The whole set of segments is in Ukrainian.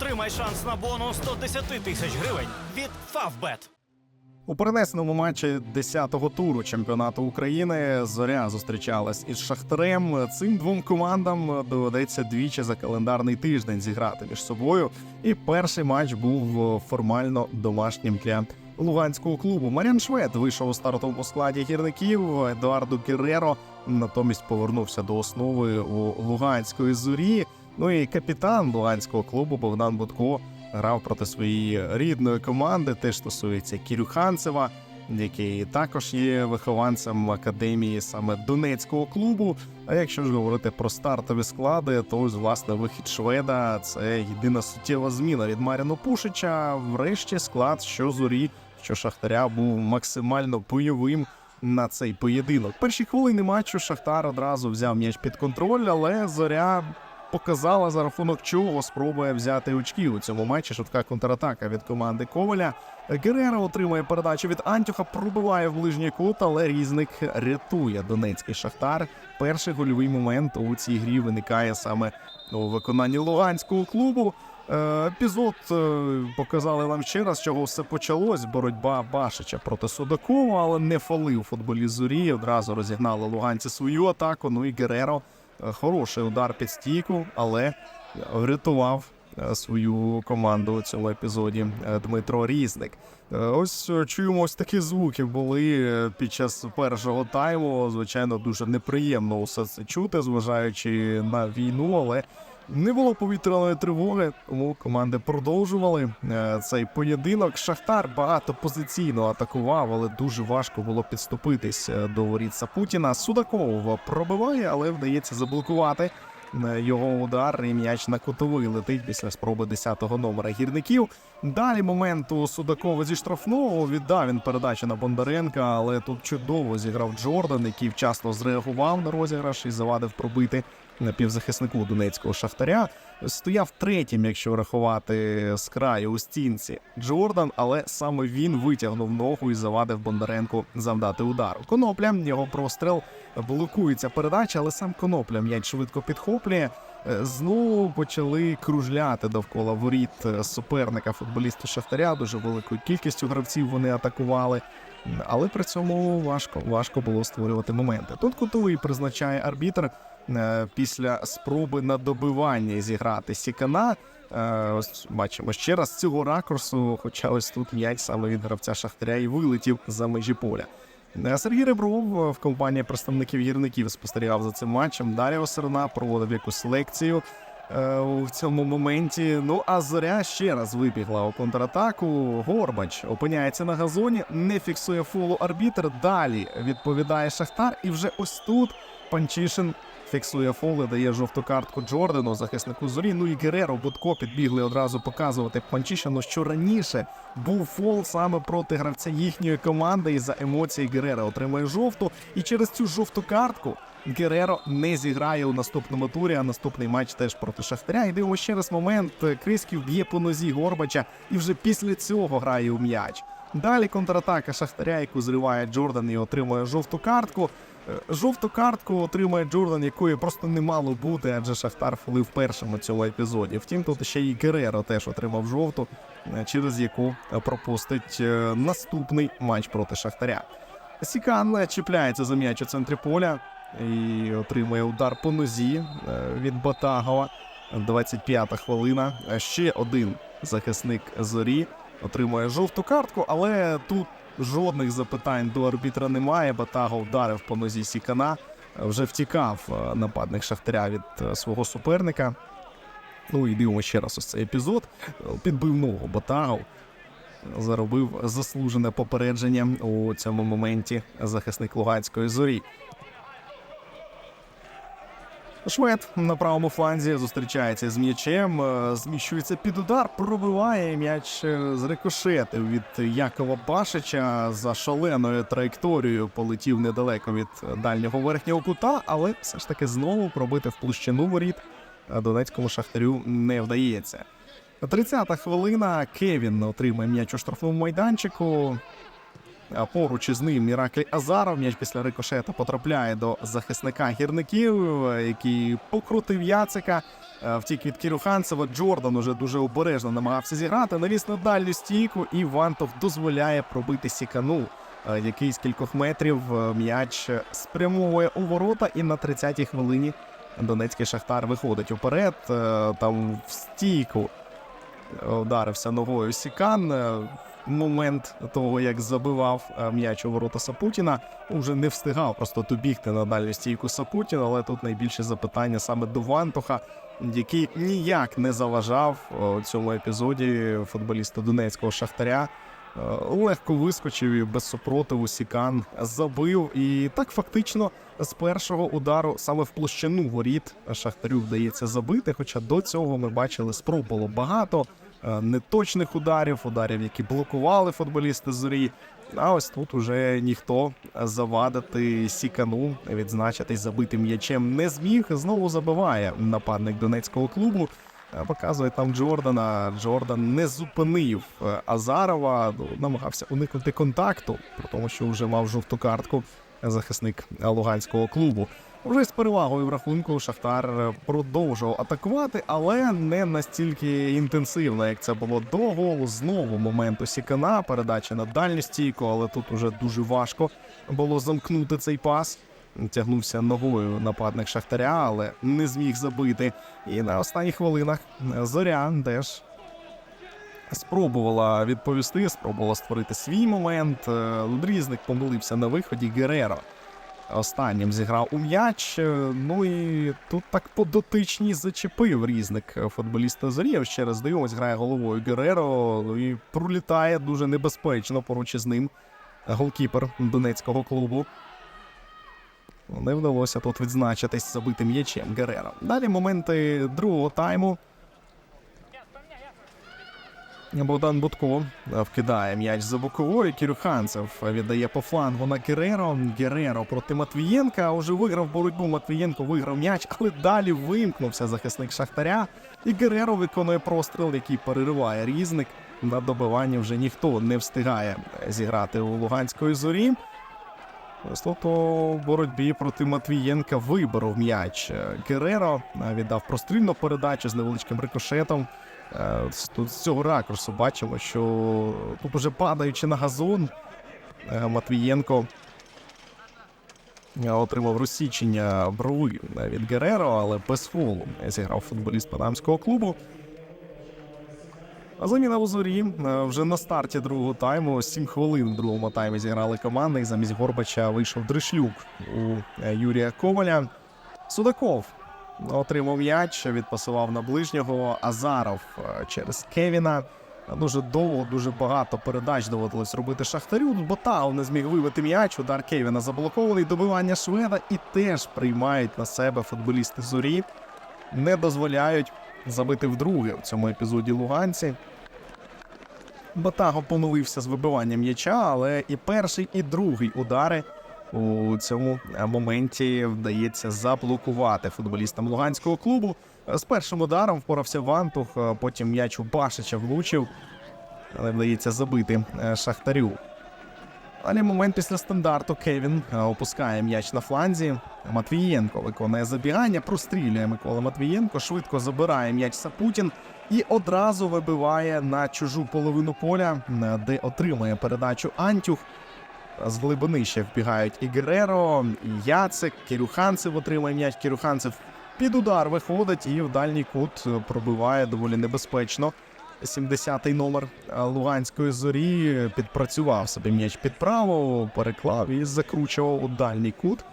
Отримай шанс на бонус 110 тисяч гривень від Favbet. У перенесеному матчі 10-го туру чемпіонату України зоря зустрічалась із Шахтарем. Цим двом командам доведеться двічі за календарний тиждень зіграти між собою. І перший матч був формально домашнім для луганського клубу. Маріан Швед вийшов у стартовому складі гірників. Едуардо Герреро натомість повернувся до основи у луганської зорі. Ну і капітан луганського клубу Богдан Будко грав проти своєї рідної команди. Теж стосується Кірюханцева, який також є вихованцем академії саме Донецького клубу. А якщо ж говорити про стартові склади, то ось власне вихід Шведа це єдина суттєва зміна від Маріну Пушича. Врешті склад, що зорі, що Шахтаря був максимально бойовим. На цей поєдинок перші хвилини матчу Шахтар одразу взяв м'яч під контроль, але зоря показала за рахунок чого спробує взяти очки у цьому матчі. Швидка контратака від команди Коваля. Герера отримує передачу від Антюха, пробиває в ближній кут, але різник рятує донецький шахтар. Перший гольовий момент у цій грі виникає саме у виконанні луганського клубу. Е, Епізод е, показали нам ще раз, чого все почалось. Боротьба Башича проти Судакова, але не фалив футболіст зорі. Одразу розігнали луганці свою атаку. Ну і Гереро хороший удар під стійку, але врятував е, свою команду у цьому епізоді е, Дмитро Різник. Е, Ось е, чуємо ось такі звуки були е, під час першого тайму. Звичайно, дуже неприємно усе це чути, зважаючи на війну, але. Не було повітряної тривоги, тому команди продовжували е, цей поєдинок. Шахтар багато позиційно атакував, але дуже важко було підступитись е, до воріт Сапутіна. Судаков пробиває, але вдається заблокувати е, його удар. І м'яч на кутовий летить після спроби 10-го номера гірників. Далі момент у Судакова зі штрафного віддав він передачу на Бондаренка, але тут чудово зіграв Джордан, який вчасно зреагував на розіграш і завадив пробити на півзахиснику донецького шахтаря. Стояв третім, якщо рахувати з краю у стінці Джордан, але саме він витягнув ногу і завадив Бондаренку завдати удару. Конопля його простріл блокується передача, але сам Конопля м'яч швидко підхоплює. Е, Знову почали кружляти довкола воріт е, суперника футболісту Шахтаря. Дуже великою кількістю гравців вони атакували. Але при цьому важко важко було створювати моменти. Тут кутовий призначає арбітр е, після спроби на добивання зіграти Сікана. Ось бачимо ще раз цього ракурсу, хоча ось тут м'яч саме від гравця Шахтаря і вилетів за межі поля. Е, Сергій Ребров е, в компанії представників гірників спостерігав за цим матчем. Даріо Серна проводив якусь лекцію е, у цьому моменті. Ну а зоря ще раз вибігла у контратаку. Горбач опиняється на газоні, не фіксує фолу арбітр. Далі відповідає Шахтар, і вже ось тут Панчишин. Фіксує фол і дає жовту картку Джордану, захиснику зорі. Ну і Гереро Будко підбігли одразу показувати Панчишину, що раніше був фол саме проти гравця їхньої команди. І за емоції Гереро отримує жовту. І через цю жовту картку Гереро не зіграє у наступному турі. А наступний матч теж проти Шахтаря. І дивимо ще раз момент. Крисків б'є по нозі Горбача, і вже після цього грає у м'яч. Далі контратака Шахтаря, яку зриває Джордан і отримує жовту картку. Е, Жовту картку отримує Джордан, якої просто не мало бути, адже Шахтар фолив першим у цьому епізоді. Втім, тут ще і Гереро теж отримав жовту, е, через яку пропустить е, наступний матч проти Шахтаря. Сікан чіпляється за м'яч у центрі поля і отримує удар по нозі від Батагова. 25-та хвилина. Ще один захисник зорі отримує жовту картку, але тут жодних запитань до арбітра немає. Батаго вдарив по нозі Сікана. Вже втікав е, нападник Шахтаря від е, свого суперника. Ну і дивимо ще раз ось цей епізод. Е, Підбив ногу Батагов. Заробив заслужене попередження у цьому моменті захисник Луганської зорі. Швед на правому фланзі зустрічається з м'ячем, е, зміщується під удар, пробиває м'яч е, з рикошетів від Якова Башича за шаленою траєкторією полетів недалеко від дальнього верхнього кута, але все ж таки знову пробити в площину воріт е, донецькому шахтарю не вдається. 30-та хвилина Кевін отримує м'яч у штрафному майданчику. Поруч із ним Міраклі Азаров. М'яч після рикошета потрапляє до захисника гірників, який покрутив Яцика. Е, Втік від Кірюханцева. Джордан уже дуже обережно намагався зіграти. Навіс на дальню стійку, і Вантов дозволяє пробити сікану. е, Який з кількох метрів е, м'яч спрямовує у ворота, і на 30-й хвилині Донецький Шахтар виходить уперед. Там в стійку вдарився ногою Сікан. Е, Момент того, як забивав е, м'яч у ворота Сапутіна, вже не встигав просто добігти на дальню стійку Сапутіна, але тут найбільше запитання саме до Вантуха, який ніяк не заважав о, цьому епізоді футболіста Донецького Шахтаря. Е, Легко вискочив і без супротиву Сікан забив. І так фактично з першого удару саме в площину воріт Шахтарю вдається забити. Хоча до цього ми бачили спроб було багато е, неточних ударів, ударів, які блокували футболісти зорі. А ось тут уже ніхто завадити Сікану відзначитись забитим м'ячем не зміг. Знову забиває нападник донецького клубу. Е, Показує там Джордана. Джордан не зупинив е, Азарова, ну, намагався уникнути контакту, при тому, що вже мав жовту картку захисник луганського клубу. Вже з перевагою в рахунку Шахтар е, продовжував атакувати, але не настільки інтенсивно, як це було до голу. Знову моменту Сікана, передача на дальню стійку, але тут уже дуже важко було замкнути цей пас. Тягнувся ногою нападник Шахтаря, але не зміг забити. І на останніх хвилинах зоря теж спробувала відповісти, спробувала створити свій момент. Е, Різник помилився на виході. Гереро останнім зіграв у м'яч. Е, Ну і тут так по дотичній зачепив різник футболіста зорі. Ось Ще раз дивимось, грає головою Гереро і пролітає дуже небезпечно поруч із ним. Голкіпер донецького клубу. Не вдалося тут відзначитись забитим м'ячем Гереро. Далі моменти другого тайму. Богдан Будко вкидає м'яч за боковою. Кірюханцев віддає по флангу на Гереро. Гереро проти Матвієнка. Уже виграв боротьбу. Матвієнко виграв м'яч, але далі вимкнувся захисник Шахтаря. І Гереро виконує простріл, який перериває різник. На добиванні вже ніхто не встигає зіграти у Луганської зорі. Тут у боротьбі проти Матвієнка виборов м'яч. Гереро е, віддав прострільну передачу з невеличким рикошетом. Е, Тут з цього ракурсу бачимо, що тут уже падаючи на газон, е, Матвієнко е, отримав розсічення брови від Гереро, але без фолу зіграв футболіст панамського клубу. А заміна у зорі вже на старті другого тайму. 7 хвилин в другому таймі зіграли команди, і замість Горбача вийшов Дришлюк у Юрія Коваля. Судаков отримав м'яч, відпасував на ближнього. Азаров е, через Кевіна. Дуже довго, дуже багато передач доводилось робити Шахтарю. Ботал не зміг вибити м'яч. Удар Кевіна заблокований. Добивання шведа і теж приймають на себе футболісти зорі. Не дозволяють забити вдруге в цьому епізоді луганці. Батаго помилився з вибиванням м'яча, але і перший, і другий удари у цьому моменті вдається заблокувати футболістам луганського клубу. З першим ударом впорався Вантух, потім м'яч у Башича влучив, але вдається забити е, Шахтарю. Далі момент після стандарту Кевін е, опускає м'яч на фланзі. Матвієнко виконує забігання, прострілює Микола Матвієнко, швидко забирає м'яч Сапутін і одразу вибиває на чужу половину поля, е, де отримує передачу Антюх. З глибини ще вбігають і Гереро, і Яцек, Кірюханцев отримує м'яч. Кірюханцев під удар виходить і в дальній кут пробиває доволі небезпечно. 70-й номер Луганської зорі підпрацював собі м'яч під право, переклав і закручував у дальній кут.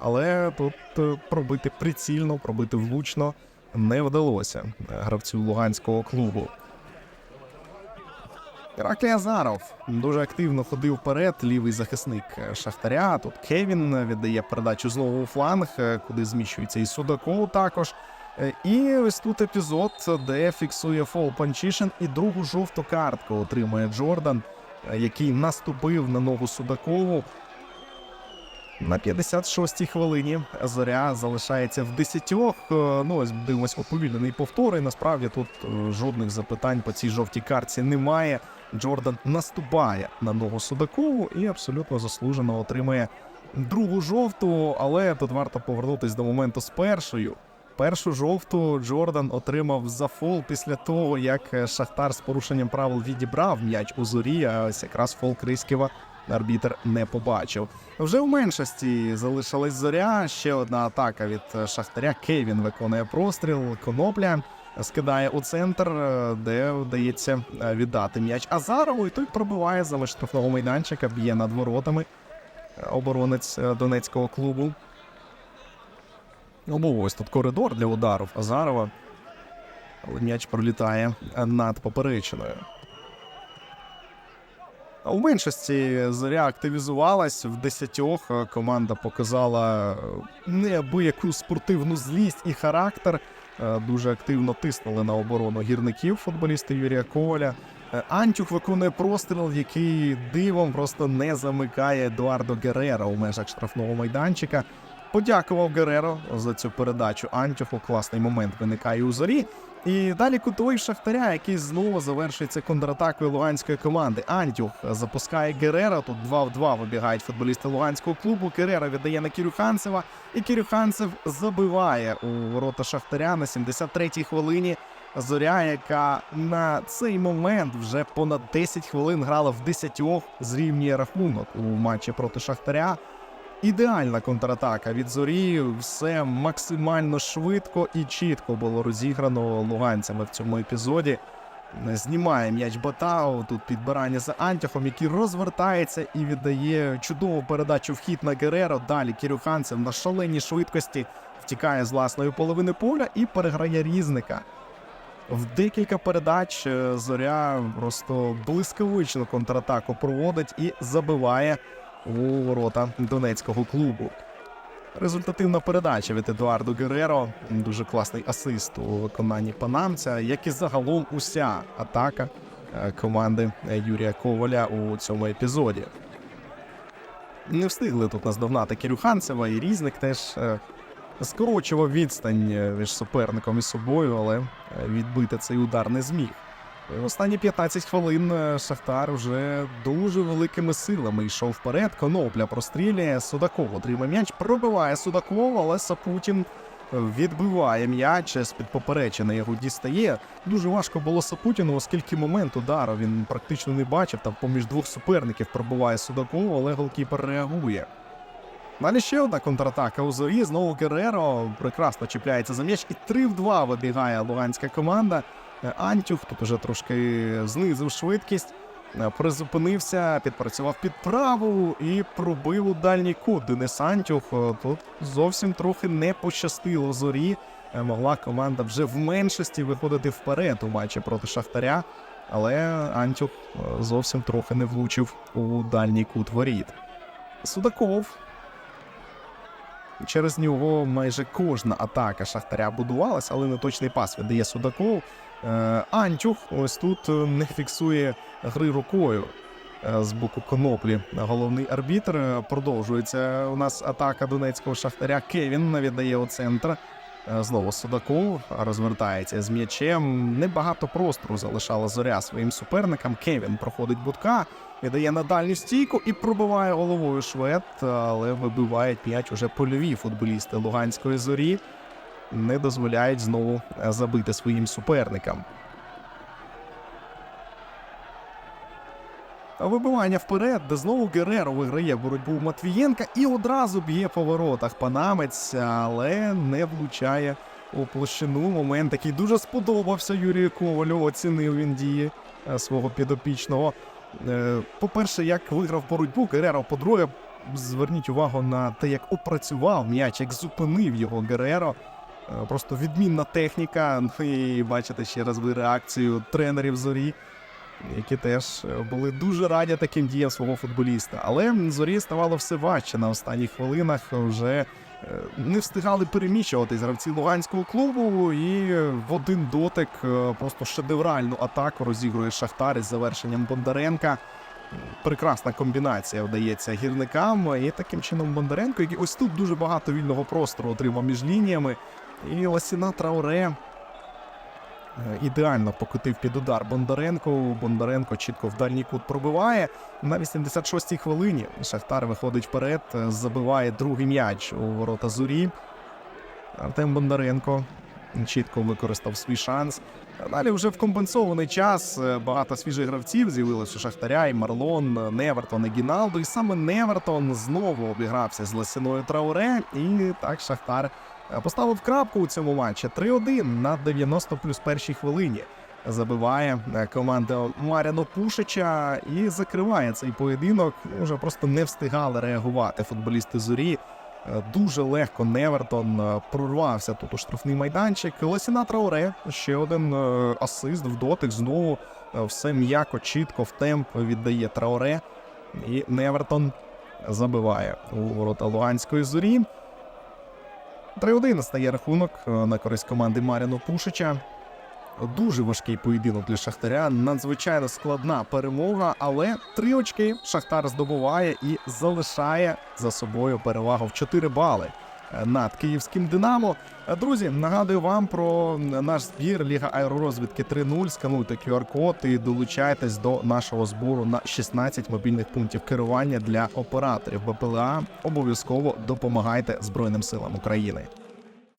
Але тут е, пробити прицільно, пробити влучно не вдалося гравцю луганського клубу. Іраклі Азаров дуже активно ходив вперед. Лівий захисник Шахтаря. Тут Кевін віддає передачу знову у фланг, е, куди зміщується і Судаков також. Е, І ось тут епізод, де фіксує фол Панчишин і другу жовту картку отримує Джордан, е, який наступив на ногу Судакову. На 56-й хвилині зоря залишається в 10. Ну, ось дивимось уповільнений повтор. І насправді тут жодних запитань по цій жовтій картці немає. Джордан наступає на ногу Судакову і абсолютно заслужено отримує другу жовту. Але тут варто повернутись до моменту з першою. Першу жовту Джордан отримав за фол після того, як е, Шахтар з порушенням правил відібрав м'яч у зорі. А ось якраз фол Криськіва арбітер не побачив. Вже в меншості залишилась зоря. Ще одна атака від е, Шахтаря. Кевін виконує простріл. Конопля скидає у центр, е, де вдається е, віддати м'яч Азарову. І той пробиває за штрафного майданчика, б'є над воротами. е, Оборонець донецького клубу. Ну, ось тут коридор для ударів Азарова. Але м'яч пролітає над поперечиною. У меншості зоря активізувалась в десятьох. Команда показала неабияку спортивну злість і характер. Е, Дуже активно тиснули на оборону гірників футболісти Юрія Коваля. Е, Антюх виконує простріл, який дивом просто не замикає Едуардо Герера у межах штрафного майданчика. Подякував Гереро за цю передачу. Антюху класний момент виникає у зорі. І далі кутовий Шахтаря, який знову завершується контратакою луганської команди. Антюх запускає Герера. Тут 2 в 2 вибігають футболісти луганського клубу. Герера віддає на Кірюханцева, і Кірюханцев забиває у ворота Шахтаря на 73-й хвилині. Зоря, яка на цей момент вже понад 10 хвилин грала в 10 зрівнює рахунок у матчі проти Шахтаря. Ідеальна контратака від зорі, все максимально швидко і чітко було розіграно луганцями в цьому епізоді. Знімає м'яч Батау, тут підбирання за Антяхом, який розвертається і віддає чудову передачу в хід на Гереро. Далі Кірюханцев на шаленій швидкості втікає з власної половини поля і переграє різника. В декілька передач е, зоря просто блискавично контратаку проводить і забиває у ворота донецького клубу. Результативна передача від Едуарду Гереро. Дуже класний асист у виконанні панамця, як і загалом уся атака е, команди Юрія Коваля у цьому епізоді. Не встигли тут наздогнати Кірюханцева, і різник теж е, скорочував відстань е, між суперником і собою, але відбити цей удар не зміг. Останні 15 хвилин е, Шахтар вже дуже великими силами йшов вперед. Конопля прострілює Судаков отримає м'яч, пробиває Судаков, але Сапутін е, відбиває м'яч з під поперечини його дістає. Дуже важко було Сапутіну, оскільки момент удару він практично не бачив. Там поміж двох суперників пробиває Судаков, але голкіпер реагує. Далі ще одна контратака у зорі. Знову Гереро прекрасно чіпляється за м'яч. І 3 в 2 вибігає луганська команда. Е, Антюх тут уже трошки знизив швидкість, е, призупинився, підпрацював під праву і пробив у дальній кут. Денис Антюх е, тут зовсім трохи не пощастило зорі. Могла команда вже в меншості виходити вперед у матчі проти Шахтаря, але Антюх зовсім трохи не влучив у дальній кут воріт. Судаков Через нього майже кожна атака Шахтаря будувалась, але неточний пас віддає Судаков. Е, Антюх ось тут е, не фіксує гри рукою е, з боку коноплі. Головний арбітр. Продовжується у нас атака донецького шахтаря. Кевін віддає у центр. Знову Судаков розвертається з м'ячем. Небагато простору залишала зоря своїм суперникам. Кевін проходить будка, віддає на дальню стійку і пробиває головою швед, але вибивають м'яч уже польові футболісти Луганської зорі. Не дозволяють знову е, забити своїм суперникам. Вибивання вперед, де знову Гереро виграє боротьбу Матвієнка і одразу б'є по воротах панамець, але не влучає у площину. Момент, який дуже сподобався Юрію Ковалю. Оцінив він дії е, свого підопічного. Е, По-перше, як виграв боротьбу Гереро, по-друге, зверніть увагу на те, як опрацював м'яч, як зупинив його Гереро. Е, Просто відмінна техніка. Ну і бачите ще раз ви реакцію тренерів зорі, які теж е, були дуже раді таким діям свого футболіста. Але зорі ставало все важче на останніх хвилинах. Вже е, не встигали переміщуватись гравці луганського клубу, і в один дотик просто шедевральну атаку розігрує Шахтар із завершенням Бондаренка. прекрасна комбінація вдається гірникам. І таким чином Бондаренко, який ось тут дуже багато вільного простору отримав між лініями. І Ласіна Трауре ідеально покотив під удар Бондаренко. Бондаренко чітко в дальній кут пробиває. На 86-й хвилині Шахтар виходить вперед, е, забиває другий м'яч у ворота Зурі. Артем Бондаренко чітко використав свій шанс. Далі вже в компенсований час е, багато свіжих гравців з'явилось у Шахтаря, і Марлон, е, Невертон і Гіналдо. І саме Невертон знову обігрався з Лесиною Трауре. І так Шахтар поставив крапку у цьому матчі 3-1 на 90 плюс першій хвилині. Забиває е, команда Маряно Пушича і закриває цей поєдинок. Уже просто не встигали реагувати футболісти зорі. Е, Дуже легко Невертон е, прорвався тут у штрафний майданчик. Лосіна Трауре ще один е, асист в дотик. Знову е, все м'яко, чітко в темп віддає Трауре. І Невертон забиває у ворота Луганської зорі. 3-1 стає рахунок е, на користь команди Маріно Пушича. Дуже важкий поєдинок для Шахтаря, надзвичайно складна перемога, але три очки Шахтар здобуває і залишає за собою перевагу в 4 бали над київським Динамо. Е, Друзі, нагадую вам про наш збір Ліга аеророзвідки 3.0. Скануйте QR-код і долучайтесь до нашого збору на 16 мобільних пунктів керування для операторів БПЛА. Обов'язково допомагайте Збройним силам України.